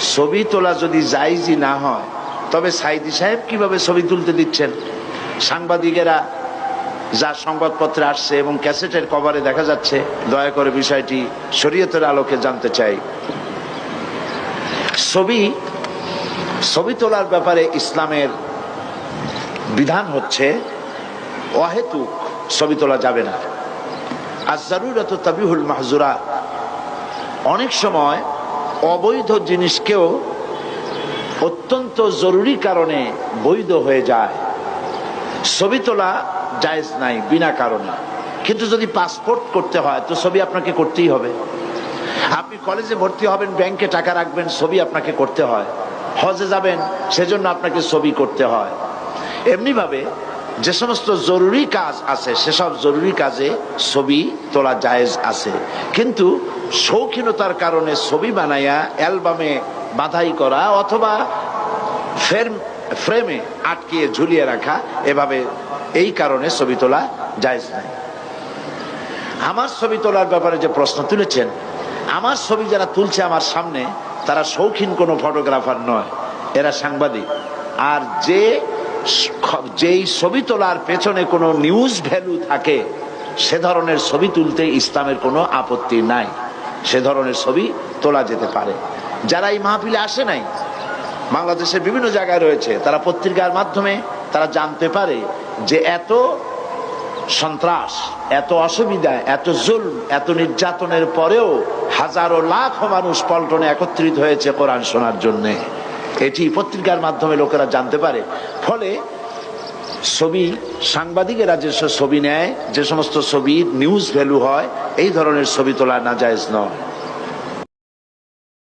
ছবি তোলা যদি জাইজি না হয়, তবে সাইদি সাহেব কীভাবে ছবি তুলতে দিচ্ছেন? সাংবাদিকেরা যা সংবাদপত্রে আসছে এবং ক্যাসেটের কভারে দেখা যাচ্ছে, দয়া করে বিষয়টি শরীয়তের আলোকে জানতে চাই। ছবি ছবি তোলার ব্যাপারে ইসলামের বিধান হচ্ছে, অহেতুক ছবি তোলা যাবে না। আর জারুরত তাবিহুল মাহজুরা, অনেক সময় অবৈধ জিনিসকেও অত্যন্ত জরুরি কারণে বৈধ হয়ে যায়। ছবি তোলা জায়েজ নাই, বিনা কারণে। কিন্তু যদি পাসপোর্ট করতে হয়, তো ছবি আপনাকে করতেই হবে। আপনি কলেজে ভর্তি হবেন, ব্যাংকে টাকা রাখবেন, ছবি আপনাকে করতে হয়। হজে যাবেন, সেজন্য আপনাকে ছবি করতে হয়। এমনিভাবে যে সমস্ত জরুরি কাজ আছে, সেসব জরুরি কাজে ছবি তোলা জায়েজ আছে। কিন্তু শৌখিনতার কারণে ছবি বানাইয়া অ্যালবামে বাধাই করা অথবা ফ্রেম, ফ্রেমে আটকিয়ে ঝুলিয়ে রাখা, এভাবে এই কারণে ছবি তোলা জায়েজ নাই। আমার ছবি তোলার ব্যাপারে যে প্রশ্ন তুলেছেন, আমার ছবি যারা তুলছে আমার সামনে, তারা শৌখিন কোনো ফটোগ্রাফার নয়, এরা সাংবাদিক। আর যে যেই ছবি তোলার পেছনে কোনো নিউজ ভ্যালু থাকে, সে ধরনের ছবি তুলতে ইসলামের কোনো আপত্তি নাই। সে ধরনের ছবি তোলা যেতে পারে। যারা এই মাহফিলে আসে নাই, বাংলাদেশের বিভিন্ন জায়গায় রয়েছে, তারা পত্রিকার মাধ্যমে তারা জানতে পারে যে এত সন্ত্রাস, এত অসুবিধা, এত জুল এত নির্যাতনের পরেও হাজারো লাখ মানুষ পল্টনে একত্রিত হয়েছে কোরআন শোনার জন্য। এটি পত্রিকার মাধ্যমে লোকেরা জানতে পারে। ফলে ছবি, সাংবাদিকেরা যে সব ছবি নেয়, যে সমস্ত ছবির নিউজ ভ্যালু হয়, এই ধরনের ছবি তোলা না জায়েজ নয়।